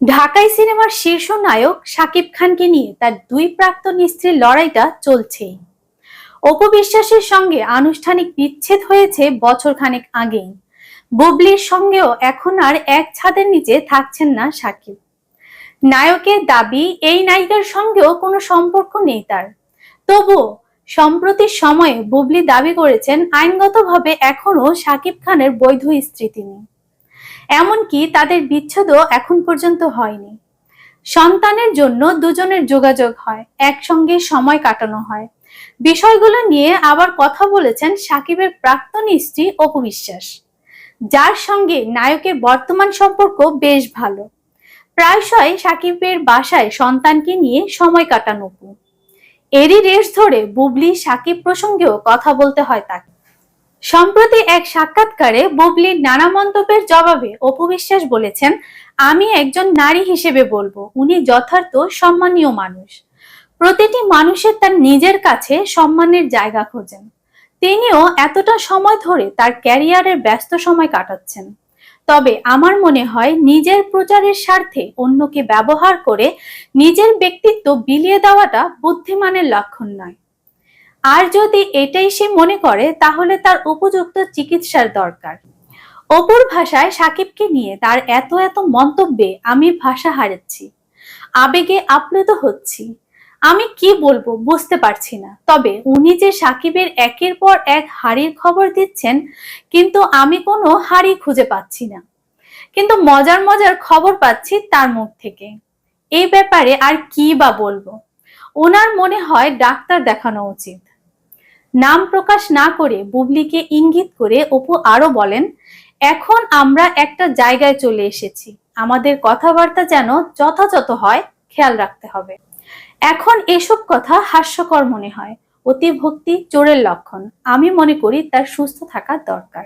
ঢাকাই সিনেমার শীর্ষ নায়ক শাকিব খানকে নিয়ে তার দুই প্রাক্তন স্ত্রীর লড়াইটা চলছেই। অপু বিশ্বাসের সঙ্গে আনুষ্ঠানিক বিচ্ছেদ হয়েছে বছর খানেক আগেই। বুবলির সঙ্গেও এখন আর এক ছাদের নিচে থাকছেন না শাকিব। নায়কের দাবি, এই নায়িকার সঙ্গেও কোনো সম্পর্ক নেই তার। তবুও সম্প্রতি সময়ে বুবলি দাবি করেছেন, আইনগতভাবে এখনও শাকিব খানের বৈধ স্ত্রী তিনি। এমনকি তাদের বিচ্ছেদও এখন পর্যন্ত হয়নি। সন্তানের জন্য দুজনের যোগাযোগ হয়, একসঙ্গে সময় কাটানো হয়। বিষয়গুলো নিয়ে আবার কথা বলেছেন সাকিবের প্রাক্তন স্ত্রী অপু বিশ্বাস। যার সঙ্গে নায়কের বর্তমান সম্পর্ক বেশ ভালো। প্রায়শই সাকিবের বাসায় সন্তানকে নিয়ে সময় কাটান এরই রেশ ধরে বুবলি সাকিব প্রসঙ্গেও কথা বলতে হয় তাকে। সম্প্রতি এক সাক্ষাৎকারে বুবলির নানা মন্তব্যের জবাবে অপু বিশ্বাস বলেছেন, আমি একজন নারী হিসেবে বলব। উনি যথার্থ সম্মানীয় মানুষ। প্রতিটি মানুষের তার নিজের কাছে সম্মানের জায়গা খোঁজেন। তিনিও এতটা সময় ধরে তার ক্যারিয়ারের ব্যস্ত সময় কাটাচ্ছেন। তবে আমার মনে হয় নিজের প্রচারের স্বার্থে অন্যকে ব্যবহার করে নিজের ব্যক্তিত্ব বিলিয়ে দেওয়াটা বুদ্ধিমানের লক্ষণ নয়। আর যদি এটাই সে মনে করে, তাহলে তার উপযুক্ত চিকিৎসার দরকার। অপুর ভাষায় সাকিবকে নিয়ে তার এত এত মন্তব্যে আমি ভাষা হারাচ্ছি। আবেগে আপ্লুত হচ্ছি। আমি কি বলব বুঝতে পারছি না। তবে উনি যে সাকিবের একের পর এক হাড়ির খবর দিচ্ছেন, কিন্তু আমি কোনো হাড়ি খুঁজে পাচ্ছি না। কিন্তু মজার মজার খবর পাচ্ছি তার মুখ থেকে। এই ব্যাপারে আর কি বা বলব? ওনার মনে হয় ডাক্তার দেখানো উচিত। নাম প্রকাশ না করে বুবলিকে ইঙ্গিত করে অপু আরও বলেন, এখন আমরা একটা জায়গায় চলে এসেছি। আমাদের কথাবার্তা যেন যথাযথ হয়, খেয়াল রাখতে হবে। এখন এসব কথা হাস্যকর মনে হয়। অতি ভক্তি, চোরের লক্ষণ। আমি মনে করি তার সুস্থ থাকা দরকার।